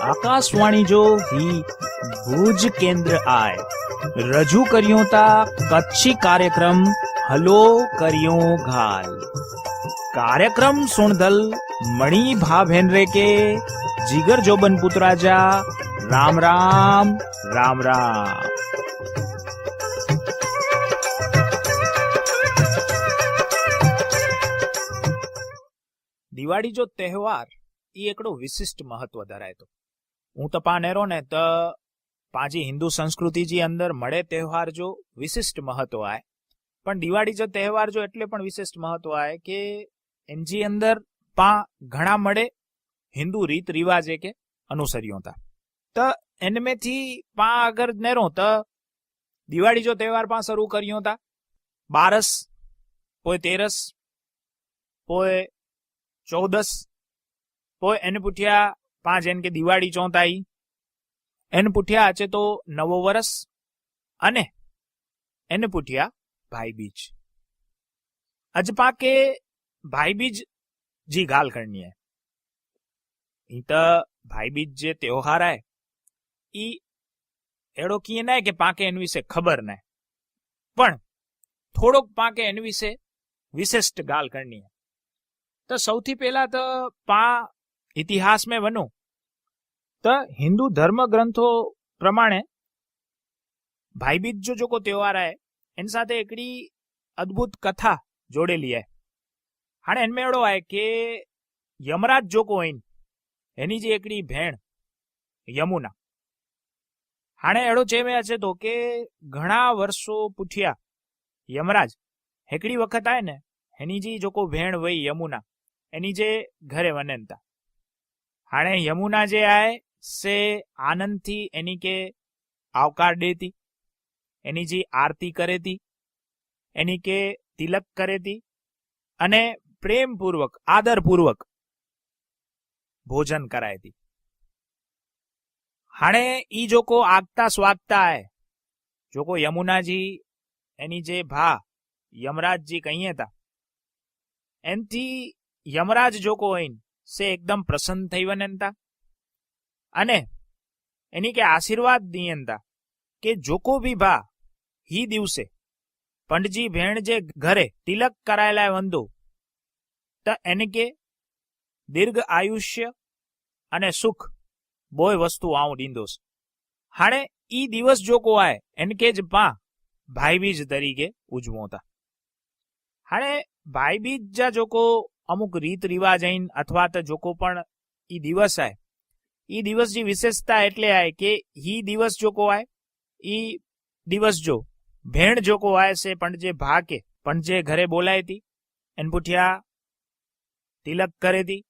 આકાશવાણી જો હી ભુજ કેન્દ્ર આય. રજૂ કર્યો તા કચ્છી કાર્યક્રમ હલો કર્યો ઘાલ. કાર્યક્રમ સુણધલ મણી ભાભેનરે કે જીગર જોબન પુત્રાજા રામ રામ રામ રામ. દિવાળી જો તહેવાર એ એકડો વિશિષ્ટ મહત્વ ધરાય તો હું તો પાનેરો ને તો પાજી હિન્દુ સંસ્કૃતિ જી અંદર મળે તહેવાર જો વિશિષ્ટ મહત્વ આય. પણ દિવાળી જો તહેવાર જો એટલે પણ વિશિષ્ટ મહત્વ આય કે એનજી અંદર પા ઘણા મળે હિન્દુ રીત રિવાજે કે અનુસર્યો તા તો એનમેથી પા અગર નેરો તો દિવાળી જો તહેવાર પા શરૂ કર્યો તા બારસ, પોય તેરસ, પોય ચૌદસ, પોય એને પૂઠ્યા પાંચ એન કે દિવાળી ચોંતાઈ. એન પૂઠ્યા આચે તો નવો વરસ અને એને પૂઠ્યા ભાઈબીજ અજ પાકે ભાઈબીજ જી ગાલ કરણી હે ઈ તો ભાઈબીજ જે ત્યોહાર હે ઈ એડો કીએ ના કે પાકે એન વિશે ખબર ના પણ થોડોક પાકે એન વિશે વિશિષ્ટ ગાલ કરણી તો સૌથી પહેલા તો પા ઇતિહાસ મેં વનો. તો હિન્દુ ધર્મ ગ્રંથો પ્રમાણે ભાઈબીજ જો જોકો તહેવાર આય, એની સાથે એકડી અદ્ભુત કથા જોડેલી આય. હાણે એનમે મેળો આય કે યમરાજ જોકો હોય એની જે એકડી ભેણ, યમુના. હાણે એડો ચેમે છે તો કે ઘણા વર્ષો પૂઠ્યા યમરાજ હેકડી વખત આય ને, એની જે જોકો ભેણ વઈ યમુના, એની જે ઘરે વનનતા. હાણે યમુના જે આય, સે આનંદથી એની કે આવકાર દેતી, એની જે આરતી કરેતી, એની કે તિલક કરેતી અને પ્રેમપૂર્વક, આદરપૂર્વક ભોજન કરાયતી. હાણે ઈ જોકો આગતા સ્વાગતા આય, જોકો યમુનાજી એની જે ભા યમરાજજી કહીએ તા, એનથી યમરાજ જોકો હોય સે એકદમ પ્રસન્ન થઈ વનંતા અને એની કે આશીર્વાદ દિયંતા કે જોકો ભી ભા હી દિવસે પંડજી ભેણ જે ઘરે તિલક કરાયેલા વંદો, તો એને કે દીર્ઘ આયુષ્ય અને સુખ બોય વસ્તુ આવું ડીંદોસ હાણે ઈ દિવસ જોકો આય, એને કે જ પા ભાઈબીજ તરીકે ઉજવોતા હાણે ભાઈબીજ જા જોકો અમુક રીત રિવાજ અહીં અથવા તો જોકો પણ ઈ દિવસ આય. ઈ દિવસની વિશેષતા એટલે આય કે ઈ દિવસ જોકો આય, ઈ દિવસ જો ભેણ જોકો આય છે પણજે પણ જે ઘરે બોલાય હતી એન પુઠિયા તિલક કરે હતી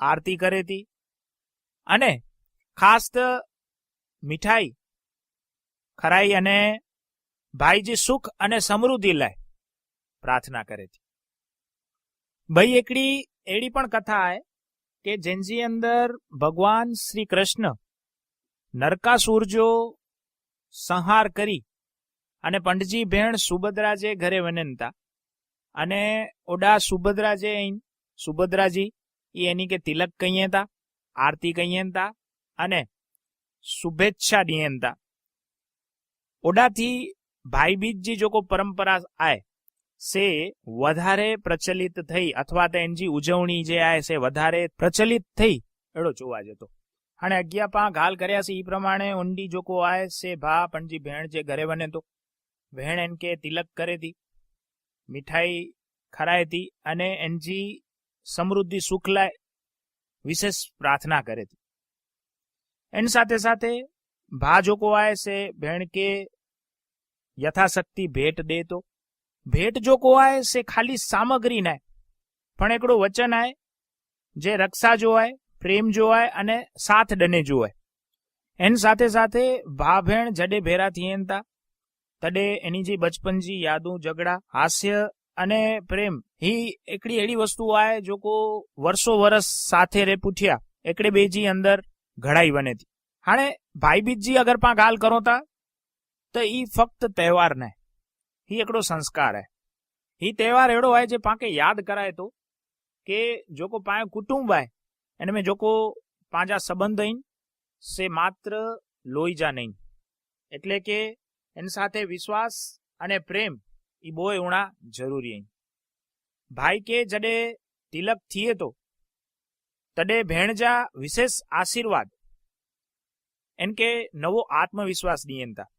આરતી કરે હતી અને ખાસ તો મીઠાઈ, ખરાઈ અને ભાઈજી સુખ અને સમૃદ્ધિ લાય, પ્રાર્થના કરે તી. ભાઈ એકડી, એડી પણ કથા હે કે જેનજી અંદર ભગવાન શ્રી કૃષ્ણ નરકાસુરજો સંહાર કરી અને પંડજી ભેણ સુભદ્રાજે ઘરે વનનતા અને ઓડા સુભદ્રાજે સુભદ્રાજી એ એની કે તિલક કહીએ તા આરતી કહીએ તા અને શુભેચ્છા દિયે તા ઓડાથી ભાઈબીજજી જોકો પરંપરા આય સે વધારે પ્રચલિત થઈ અથવા તો એનજી ઉજવણી જે આ છે વધારે પ્રચલિત થઈ, એડો જોવા જતો. અને અગિયાર પાંખ હાલ કર્યા છે એ પ્રમાણે ઊંડી જોકો આય છે ભા, પણજી ભેણ જે ઘરે બને તો. ભેણ એન કે તિલક કરે હતી મીઠાઈ ખરાય હતી અને એનજી સમૃદ્ધિ સુખ લાય વિશેષ પ્રાર્થના કરે હતી એની સાથે સાથે ભા જોકો આય છે, ભેણ કે યથાશક્તિ ભેટ દે તો. ભેટ જો કો આય સે ખાલી સામગ્રી નાય. પણ એકડું વચન આય, જે રક્ષા જોવાય, પ્રેમ જોવાય અને સાથ ડને જોવાય. એન સાથે સાથે ભા ભેણ જડે ભેરા થયેનતા, તડે એની જે બચપનજી યાદો ઝઘડા, હાસ્ય અને પ્રેમ, હી એકડી એડી વસ્તુ આય જો કો વર્ષો વર્ષ સાથે રે પૂઠ્યા, એકડે બેજી અંદર ઘડાઈ બને તી હાણે ભાઈબીજી અગર પા ગાલ કરો તા, તો ઈ ફક્ત તહેવાર ને ही एकड़ो संस्कार है ही त्योहार अहिड़ो आहे जे पाण खे यादि कराए थो કે જોકો પાંચ કુટુંબ आहे इन में जोको पंहिंजा संबंध आहिनि સે માત્ર લોહીજા નહીં એટલે કે એની સાથે વિશ્વાસ અને પ્રેમ એ બહુ હોણા જરૂરી અહીં ભાઈ કે જડે તિલક થઈએ તો તડે ભેણજા વિશેષ આશીર્વાદ એન કે નવો આત્મવિશ્વાસ નિયંતા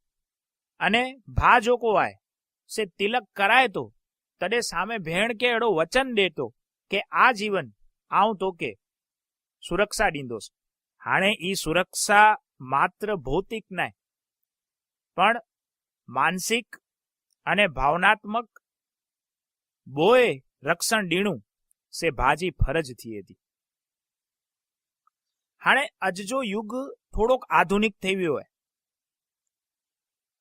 અને ભા જો કોવાય સે તિલક કરાય તો, તડે સામે ભેણ કે એડો વચન દેતો કે આ જીવન આવું તો કે. સુરક્ષા ડીંદોસ. હાણે ઈ સુરક્ષા માત્ર ભૌતિક નાય, પણ માનસિક અને ભાવનાત્મક બોએ રક્ષણ ડીણું સે ભાજી ફરજથી હતી હાણે અજજો યુગ થોડોક આધુનિક થઈ ગયો હોય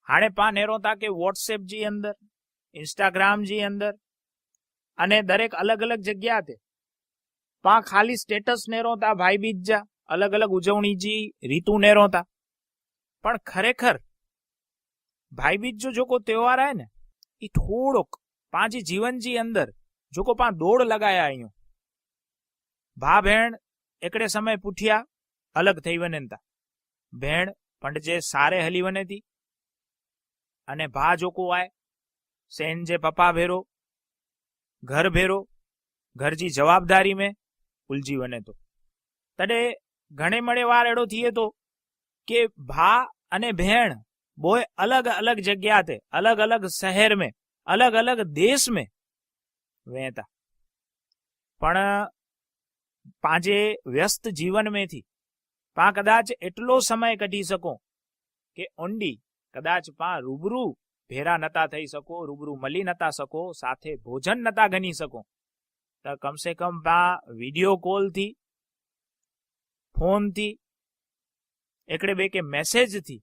હાણે પા નેરો તા કે વોટ્સએપ જી અંદર ઇન્સ્ટાગ્રામ જી અંદર, અને દરેક અલગ અલગ જગ્યા તે. પા ખાલી સ્ટેટસ નેરો તા ભાઈ બીજ જા અલગ અલગ ઉજવણી જી, રીતુ નેરો તા પણ ખરેખર, ભાઈ બીજ જો જોકો તહેવાર આય ને એ થોડોક પાંચી જીવનજી અંદર જોકો પા દોડ લગાયા અહીંયા ભા ભેણ એકડે સમય પૂઠિયા, અલગ થઈ વનેતા ભેણ પંડજે સારે હલી વનેતી અને ભા જોકોવાય સેનજે પપ્પા ભેરો, ઘર ભેરો, ઘરજી જવાબદારી મેં ઉલજી વને તો. તડે ઘણે મળે વાર એડો થઈએ તો કે ભા અને ભેણ બોય અલગ અલગ જગ્યાતે અલગ અલગ શહેર મેં, અલગ અલગ દેશ મેં વહેતા. પણ પાંજે વ્યસ્ત જીવન મેથી પા કદાચ એટલો સમય કઢી શકો કે ઊંડી કદાચ પા રૂબરૂ ભેરા નતા થઈ શકો, રૂબરૂ મળી નતા શકો, સાથે ભોજન નતા ગણી શકો. તો કમસે કમ પા વીડિયો કોલથી ફોનથી એકડે બે કે મેસેજથી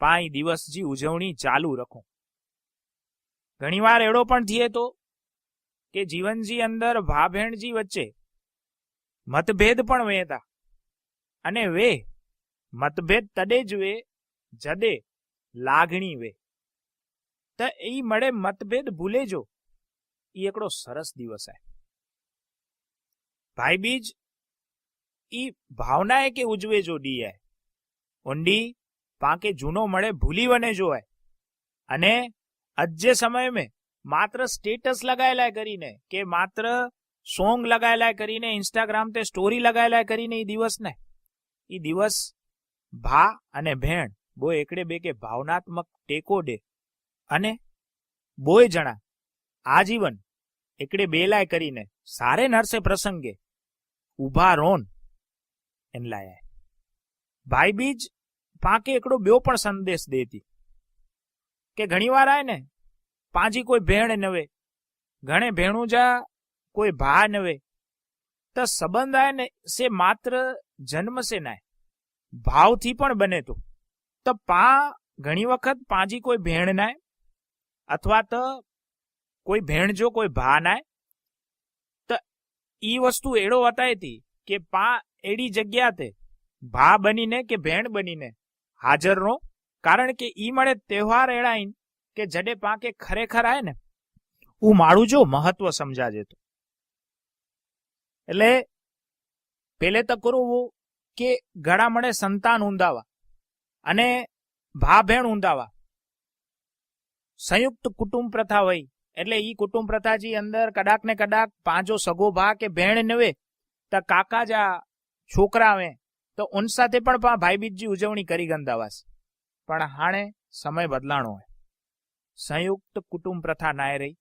પાંચ દિવસજી ઉજવણી ચાલુ રખો. ઘણીવાર એડો પણ થયે તો કે જીવનજી અંદર ભા ભેણજી વચ્ચે મતભેદ પણ વહેતા. અને વે મતભેદ તડે જ વે જડે લાગણી વે. તો એ મળે મતભેદ ભૂલે જો. એ એકડો સરસ દિવસ હે. ભાઈ બીજ, ઈ ભાવનાએ કે ઉજવે જો ડી હે? ઊંડી, પાકે જૂનો મળે ભૂલી વને જો હે. અને અજ્જે સમય મેં માત્ર સ્ટેટસ લગાયેલા કરીને કે માત્ર સોંગ લગાયેલા કરીને, ઇન્સ્ટાગ્રામ તે સ્ટોરી લગાયેલા કરીને એ દિવસને એ દિવસ ભા અને ભેણ બો એકડે બે કે ભાવનાત્મક ટેકો દે. અને બોય જણા, આજીવન એકડે બેલાય કરીને સારે નરસે પ્રસંગે ઊભા રોન એન લાયા ભાઈ બીજ પાકે એકડો બ્યો પણ સંદેશ દેતી. કે ઘણીવાર આય ને, પાંજી કોઈ ભેણ નવે, ઘણે ભેણું જા કોઈ ભા નવે, તો સંબંધ આય ને સે માત્ર જન્મ સે નાય, ભાવથી પણ બને તો તો પા ઘણી વખત પાંજી કોઈ ભેણ નાય, અથવા તો કોઈ ભેણ જો કોઈ ભા નાય, તો ઈ વસ્તુ એડો હતી કે પા એડી જગ્યા તે ભા બનીને કે ભેણ બનીને હાજરનો કારણ કે ઈ મળે તહેવાર એડાઈન કે જડે પાકે ખરેખર આય ને, હું માળું જો મહત્વ સમજાજે તો. એટલે પેલે તો કરવું કે ગળા મળે સંતાન ઊંધાવા અને ભા ભેણ ઊંધાવા. સંયુક્ત કુટુંબ પ્રથા હોય એટલે ઈ કુટુંબ પ્રથાજી અંદર કડાક ને કડાક પાંચો સગો ભા કે બહેણ નવે તો કાકા જા છોકરા આવે તો ઉન સાથે પણ ભાઈ બીજજી ઉજવણી કરી ગંદાવાસ પણ હાણે સમય બદલાણો હોય. સંયુક્ત કુટુંબ પ્રથા નાય રહી.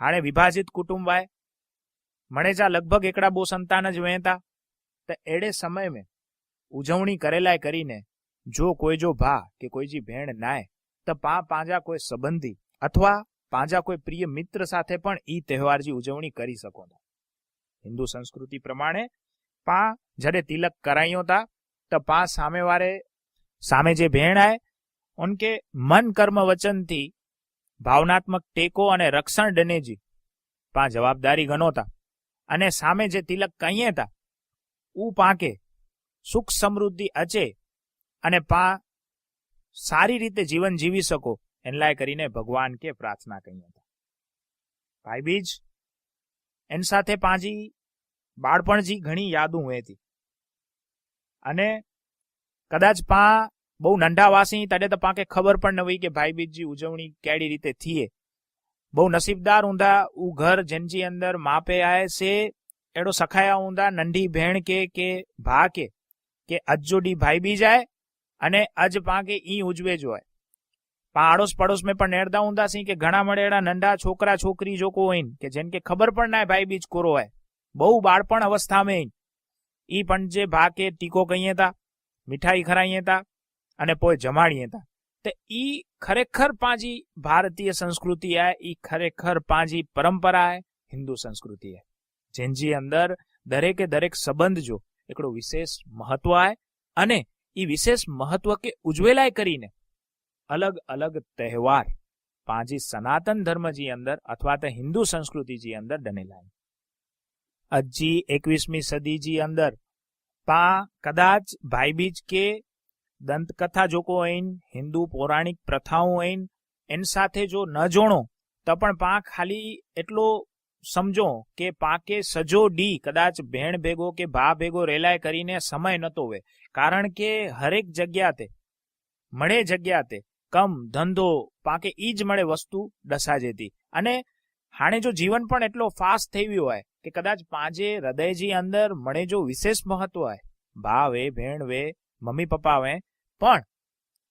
હાણે વિભાજિત કુટુંબ વાય. મણેજા લગભગ એકડા બહુ સંતાન જ વહેતા તો એડે સમય મેં ઉજવણી કરેલાય કરીને જો કોઈ જો ભા કે કોઈજી ભેણ નાય, તો પા પાંજા કોઈ સંબંધી અથવા પાંજા કોઈ પ્રિય મિત્ર સાથે પણ ઈ તહેવારજી ઉજવણી કરી શકો હિન્દુ સંસ્કૃતિ પ્રમાણે પા જડે તિલક કરાયો તા, તો પા સામે વારે સામે જે ભેણ આય, ઉનકે મન કર્મ વચનથી ભાવનાત્મક ટેકો અને રક્ષણ ડનેજી પા જવાબદારી ગણોતા અને સામે જે તિલક કહીએ તા ઉ પાકે સુખ સમૃદ્ધિ અચે અને પા, સારી રીતે જીવન જીવી શકો, એનલાય કરીને ભગવાન કે પ્રાર્થના કહી હતા. ભાઈ બીજ, એન સાથે પાજી બાળપણજી ઘણી યાદું હતી અને કદાચ પા બહુ નંઢા વાસી તડે તો પાકે ખબર પણ ન હોય કે ભાઈ બીજી ઉજવણી કેડી રીતે થીએ. બહુ નસીબદાર ઊંધા ઉ ઘર જેનજી અંદર માપે આય સે એડો સખાયા ઊંધા નંઢી ભેણ કે કે ભા કે કે અજોડી ભાઈ બીજ આય અને અજ પાંગે ઈ ઉજવે જોય પા આડોશ પડોશ મેં પણ નેરદા ઊંધાસી કે ઘણા મળેડા નંડા છોકરા છોકરી જો કોઈ કે જેન કે ખબર પણ ના ભાઈ બીજ કોરો હોય. બહુ બાળપણ અવસ્થામાં ઈ પણ જે ભા કે ટીકો કહીએ તા, મીઠાઈ ખરાઈએ તા અને પોય જમાડીએ તા. તે ઈ ખરેખર પાંજી ભારતીય સંસ્કૃતિ આ ઈ ખરેખર પાંજી પરંપરા હે હિન્દુ સંસ્કૃતિ હે જેનજી અંદર દરેકે દરેક સંબંધ જો એકડો વિશેષ મહત્વ આય અને ઈ વિશેષ મહત્વ કે ઉજવેલાય કરીને અલગ અલગ તહેવાર, પાંજી સનાતન ધર્મજી અંદર અથવા તો હિન્દુ સંસ્કૃતિજી અંદર ડનેલાય અજી એકવીસમી સદીજી અંદર પા કદાચ ભાઈબીજ કે દંતકથા જોકો આઈન હિન્દુ પૌરાણિક પ્રથાઓ આઈન એન સાથે જો ન જોણો, તો પણ પા ખાલી એટલો સમજો કે પાકે સજો ડી, કદાચ ભેણ ભેગો કે ભા ભેગો રેલાય કરીને સમય નતો હોય કારણ કે હરેક જગ્યા તે, મળે જગ્યા તે, કમ, ધંધો, પાકે ઈ જ મળે વસ્તુ ડસા જતી અને હાણે જો જીવન પણ એટલો ફાસ્ટ થઈ ગયો હોય કે કદાચ પાંજે હૃદયજી અંદર મળે જો વિશેષ મહત્વ હોય. ભાવે ભેણ વે, મમ્મી પપ્પા વે. પણ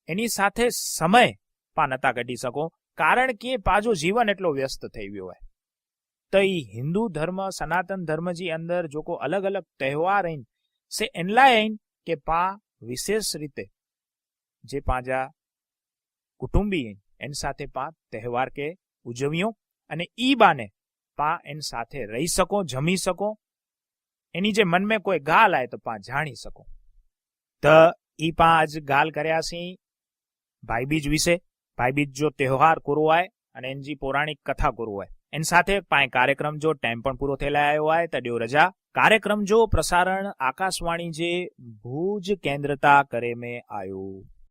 એની સાથે સમય પા નતા કાઢી શકો. કારણ કે પાજો જીવન એટલો વ્યસ્ત થઈ ગયો હોય. તો हिंदू હિન્દુ ધર્મ, સનાતન ધર્મજી અંદર જો કો અલગ અલગ તહેવાર આઈન સે એનલા આઈન કે પા વિશેષ રીતે જે પાંજા કુટુંબી એન સાથે પા તહેવાર કે ઉજવ્યો અને ઈ બાને પા એન સાથે રહી શકો, જમી શકો. એની જે મન में કોઈ ગાલ આય તો પા જાણી શકો. તો ઈ પા આજ ગાલ કર્યા સી ભાઈબીજ વિશે. ભાઈબીજ જો તહેવાર કરવો હોય અને એનજી પૌરાણિક કથા કરવો હોય એન સાથે કાર્યક્રમ જો ટાઈમ પણ પૂરો થયેલા આવ્યો હોય તો ડિયો રજા. કાર્યક્રમ જો પ્રસારણ આકાશવાણી જે ભુજ કેન્દ્રતા કરે મેં આયો.